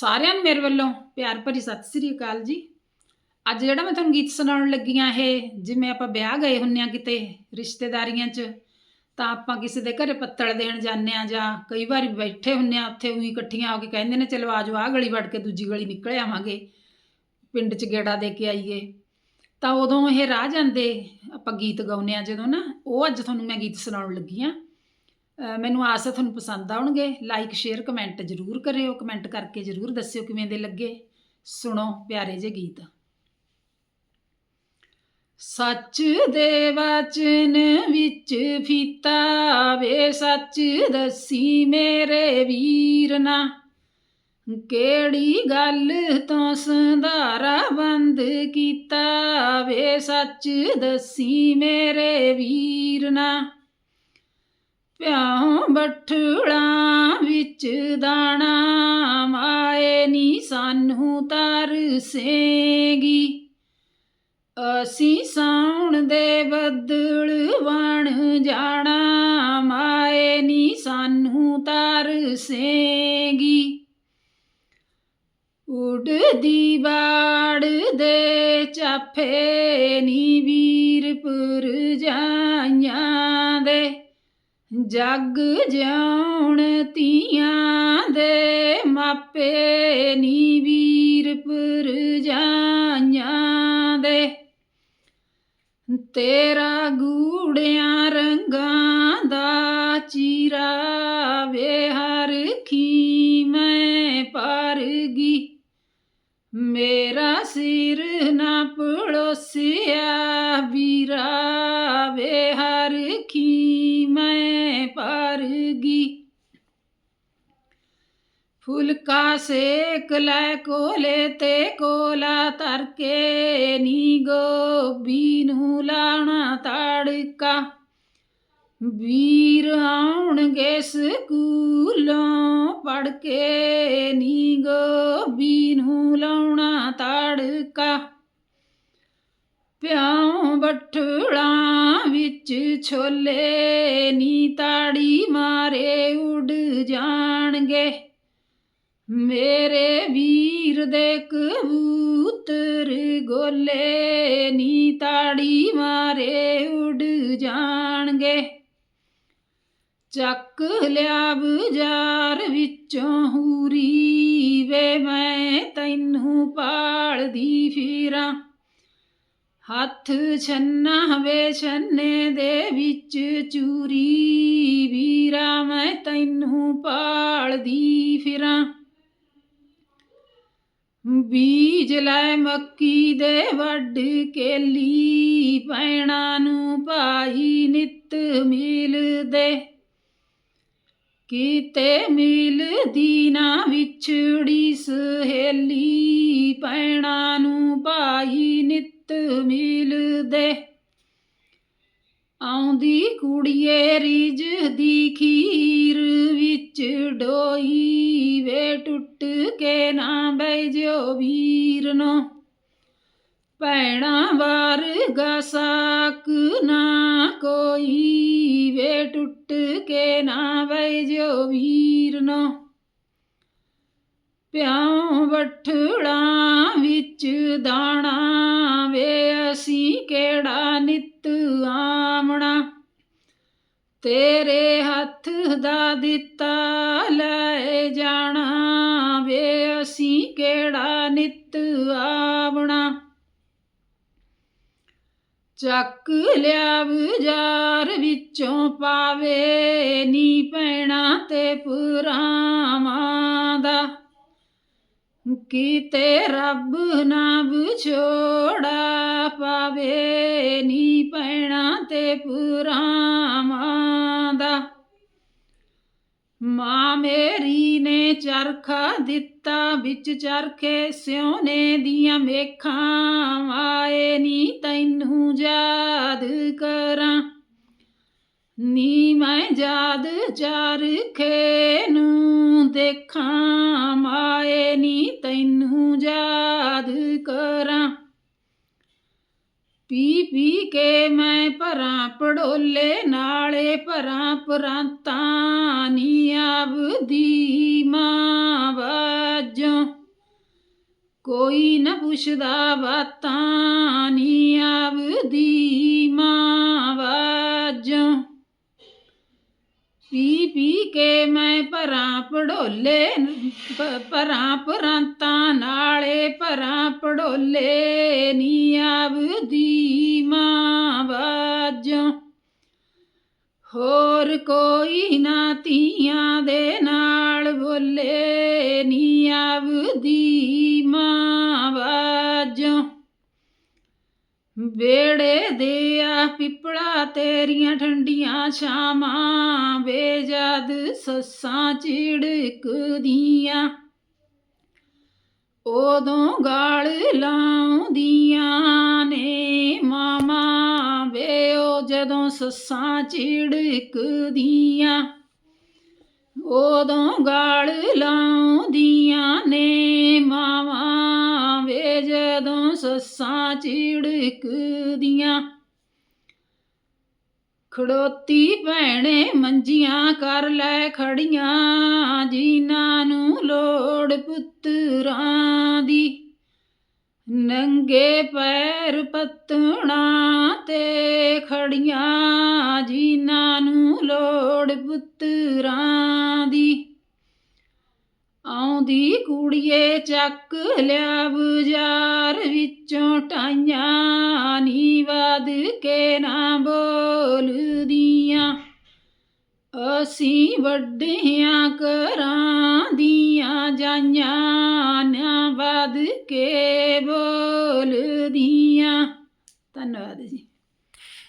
ਸਾਰਿਆਂ ਨੂੰ ਮੇਰੇ ਵੱਲੋਂ ਪਿਆਰ ਭਰੀ ਸਤਿ ਸ੍ਰੀ ਅਕਾਲ ਜੀ। ਅੱਜ ਜਿਹੜਾ ਮੈਂ ਤੁਹਾਨੂੰ ਗੀਤ ਸੁਣਾਉਣ ਲੱਗੀ ਆ ਇਹ, ਜਿਵੇਂ ਆਪਾਂ ਵਿਆਹ ਗਏ ਹੁੰਨੇ ਆ ਕਿਤੇ ਰਿਸ਼ਤੇਦਾਰੀਆਂ 'ਚ, ਤਾਂ ਆਪਾਂ ਕਿਸੇ ਦੇ ਘਰੇ ਪੱਤਲ ਦੇਣ ਜਾਂਦੇ ਆ ਜਾਂ ਕਈ ਵਾਰੀ ਬੈਠੇ ਹੁੰਨੇ ਆ ਉੱਥੇ ਉਹੀ ਇਕੱਠੀਆਂ ਹੋ ਕੇ ਕਹਿੰਦੇ ਨੇ, ਚਲੋ ਆਜੋ ਆਹ ਗਲੀ ਵੜ ਕੇ ਦੂਜੀ ਗਲੀ ਨਿਕਲ ਆਵਾਂਗੇ, ਪਿੰਡ 'ਚ ਗੇੜਾ ਦੇ ਕੇ ਆਈਏ। ਤਾਂ ਉਦੋਂ ਇਹ ਰਾਹ ਜਾਂਦੇ ਆਪਾਂ ਗੀਤ ਗਾਉਂਦੇ ਆ ਜਦੋਂ ਨਾ, ਉਹ ਅੱਜ ਤੁਹਾਨੂੰ ਮੈਂ ਗੀਤ ਸੁਣਾਉਣ ਲੱਗੀ ਆ ਮੈਨੂੰ ਆਸ ਹੈ ਤੁਹਾਨੂੰ ਪਸੰਦ ਆਉਣਗੇ। ਲਾਈਕ ਸ਼ੇਅਰ ਕਮੈਂਟ ਜ਼ਰੂਰ ਕਰਿਓ। ਕਮੈਂਟ ਕਰਕੇ ਜ਼ਰੂਰ ਦੱਸਿਓ ਕਿਵੇਂ ਦੇ ਲੱਗੇ। ਸੁਣੋ ਪਿਆਰੇ ਜਿਹੇ ਗੀਤ। ਸੱਚ ਦੇ ਵਚਨ ਵਿੱਚ ਫੀਤਾ ਵੇ ਸੱਚ ਦੱਸੀ ਮੇਰੇ ਵੀਰ ਨਾ। ਕਿਹੜੀ ਗੱਲ ਤੋਂ ਸੰਧਾਰਾ ਬੰਦ ਕੀਤਾ ਵੇ ਸੱਚ ਦੱਸੀ ਮੇਰੇ ਵੀਰ ਨਾ। ਪਿਆਉ ਬੱਠਲਾਂ ਵਿੱਚ ਦਾਣਾ ਮਾਏ ਨੀ ਸਾਨੂੰ ਤਰਸੇਗੀ ਅਸੀਂ ਸਾਉਣ ਦੇ ਬੱਦਲ ਵਣ ਜਾਣਾ ਮਾਏ ਨੀ ਸਾਨੂੰ ਤਰਸੇਗੀ ਉਡਦੀ ਬਾੜ ਦੇ ਚਾਫੇ ਨੀ ਵੀਰਪੁਰ ਜਾਈਆਂ ਦੇ ਜਗ ਜਾਉਣ ਤੀਆਂ ਦੇ ਮਾਪੇ ਨੀ ਵੀਰ ਜਾਈਆਂ ਦੇ। ਤੇਰਾ ਗੂੜਿਆਂ ਰੰਗਾਂ ਦਾ ਚੀਰਾ ਵੇ ਮੈਂ ਪਰ ਫੁਲਕਾ ਸੇਕ ਲੈ ਕੋਲੇ ਤੇ ਕੋਲਾ ਤਰ ਕੇ ਨੀ ਗੋਬੀ ਨੂੰ ਲਾਣਾ ਤੜਕਾ। ਵੀਰ ਆਉਣਗੇ ਸਕੂਲੋਂ ਪੜ ਕੇ ਨੀ ਗੋਬੀ ਨੂੰ ਲਾਉਣਾ ਤੜਕਾ। ਪਿਆਉ ਬੱਠਲਾਂ ਵਿੱਚ ਛੋਲੇ ਨੀ ਤਾੜੀ ਮਾਰੇ ਉੱਡ ਜਾਣਗੇ। ਮੇਰੇ ਵੀਰ ਦੇ ਕਬੂਤਰ ਗੋਲੇ ਨੀ ਤਾੜੀ ਮਾਰੇ ਉੱਡ ਜਾਣਗੇ। ਚੱਕ ਲਿਆ ਬਜ਼ਾਰ ਵਿੱਚੋਂ ਹੂਰੀ ਵੇ ਮੈਂ ਤੈਨੂੰ ਪਾਲਦੀ ਫਿਰਾਂ। ਹੱਥ ਛੰਨਾ ਵੇ ਛੰਨੇ ਦੇ ਵਿੱਚ ਚੂਰੀ, ਵੀਰਾ ਮੈਂ ਤੈਨੂੰ ਪਾਲਦੀ ਫਿਰਾਂ। ਬੀਜ ਲੈ ਮੱਕੀ ਦੇ ਵੱਡ ਕੇਲੀ, ਪੈਣਾ ਨੂੰ ਪਾਈ ਨਿਤ ਮਿਲਦੇ ਕੀਤੇ ਮਿਲਦੀ ਨਾ ਵਿਛੜੀ ਸਹੇਲੀ, ਪੈਣਾ ਨੂੰ ਪਾਈ ਨਿਤ ਮਿਲਦੇ। ਆਉਂਦੀ ਕੁੜੀਏ ਰਿਜ ਦੀ ਖੀਰ ਵਿੱਚ ਡੋਈ ਵੇ ਟੁੱਟ ਕੇ ਨਾ ਬੈ ਜਿਓ ਵੀਰ ਨੋ। ਭੈਣਾ ਵਰਗਾ ਸਾਕ ਨਾ ਕੋਈ ਵੇ ਟੁੱਟ ਕੇ ਨਾ ਬੈ ਜਿਓ ਵੀਰ ਨੋ। ਪਿਆਉ ਬੱਠਲਾਂ ਵਿੱਚ ਦਾਣਾ ਵੇ ਅਸੀਂ ਕਿਹੜਾ ਨਿਤ ਆਮਣਾ ਤੇਰੇ ਹੱਥ ਦਾ ਦਿੱਤਾ ਲੈ ਜਾਣਾ ਵੇ ਅਸੀਂ ਕਿਹੜਾ ਨਿਤ ਆਵਣਾ? ਚੱਕ ਲਿਆ ਬਾਜ਼ਾਰ ਵਿੱਚੋਂ ਪਾਵੇ ਨੀ ਪੈਣਾ ਤੇ ਪੁਰਾਵਾਂ ਦਾ। ਕੀਤੇ ਰੱਬ ਨਾ ਵਿਛੋੜਾ ਪਾਵੇ ਨੀ ਪੈਣਾ ਤੇ ਪੁਰਾਵਾਂ ਦਾ। ਮਾਂ ਮੇਰੀ ਨੇ ਚਰਖਾ ਦਿੱਤਾ, ਵਿੱਚ ਚਰਖੇ ਸਿਉਨੇ ਦੀਆਂ ਮੇਖਾਂ, ਆਏ ਨੀ ਤੈਨੂੰ ਯਾਦ ਕਰਾਂ। ਨੀ ਮੈਂ ਯਾਦ ਚਰਖੇ ਨੂੰ ਦੇਖਾਂ। ਤੈਨੂੰ ਯਾਦ ਕਰਾਂ। ਪੀ ਪੀ ਕੇ ਮੈਂ ਭਰਾਂ ਪੜੋਲੇ, ਨਾਲੇ ਭਰਾਂ ਪਰਾਂਤਾਂ ਨੀ ਆਵਦੀ ਮਾਂ ਬਾਜੋਂ ਕੋਈ ਨਾ ਪੁੱਛਦਾ ਬਾਤਾਂ ਨੀ ਆਵਦੀ ਪੀ ਪੀ ਕੇ ਮੈਂ ਭਰਾਂ ਪੜੋਲੇ ਭਰਾਂ ਪਰਾਂਤਾਂ ਨਾਲੇ ਭਰਾਂ ਪੜੋਲੇ ਨੀ ਆਵਦੀ ਮਾਂ ਬਾਜੋਂ। ਹੋਰ ਕੋਈ ਨਾ ਧੀਆਂ ਦੇ ਨਾਲ ਬੋਲੇ ਨੀ ਆਵਦੀ ਵੇੜੇ ਦੇ ਆ ਪਿਪਲਾ ਤੇਰੀਆਂ ਠੰਡੀਆਂ ਛਾਵਾਂ, ਵੇ ਜਦ ਸੱਸਾਂ ਝਿੜਕਦੀਆਂ। ਉਦੋਂ ਗਾਲ ਲਾਉਂਦੀਆਂ ਨੇ ਮਾਮਾ ਵੇ ਉਹ ਜਦੋਂ ਸੱਸਾਂ ਝਿੜਕਦੀਆਂ। ਉਦੋਂ ਗਾਲ ਲਾਉਂਦੀਆਂ ਨੇ ਮਾਵਾਂ ਸੱਸਾਂ ਚਿੜਕਦੀਆਂ ਖੜੋਤੀ ਭੈਣੇ ਮੰਜੀਆਂ ਕਰ ਲੈ ਖੜੀਆਂ, ਜਿਨ੍ਹਾਂ ਨੂੰ ਲੋੜ ਪੁੱਤਰਾਂ ਦੀ। ਨੰਗੇ ਪੈਰ ਪਤਣਾ ਤੇ ਖੜੀਆਂ, ਜਿਨ੍ਹਾਂ ਨੂੰ ਲੋੜ ਪੁੱਤਰਾਂ ਦੀ ਕੁੜੀਏ ਚੱਕ ਲਿਆ ਬਜ਼ਾਰ ਵਿੱਚੋਂ ਟਾਈਆਂ ਨੀ ਵਦ ਕੇ ਨਾ ਬੋਲਦੀਆਂ। ਅਸੀਂ ਵੱਡਿਆਂ ਕਰਾਂ ਦੀਆਂ ਜਾਈਆਂ, ਨਾ ਵਦ ਕੇ ਬੋਲਦੀਆਂ। ਧੰਨਵਾਦ ਜੀ।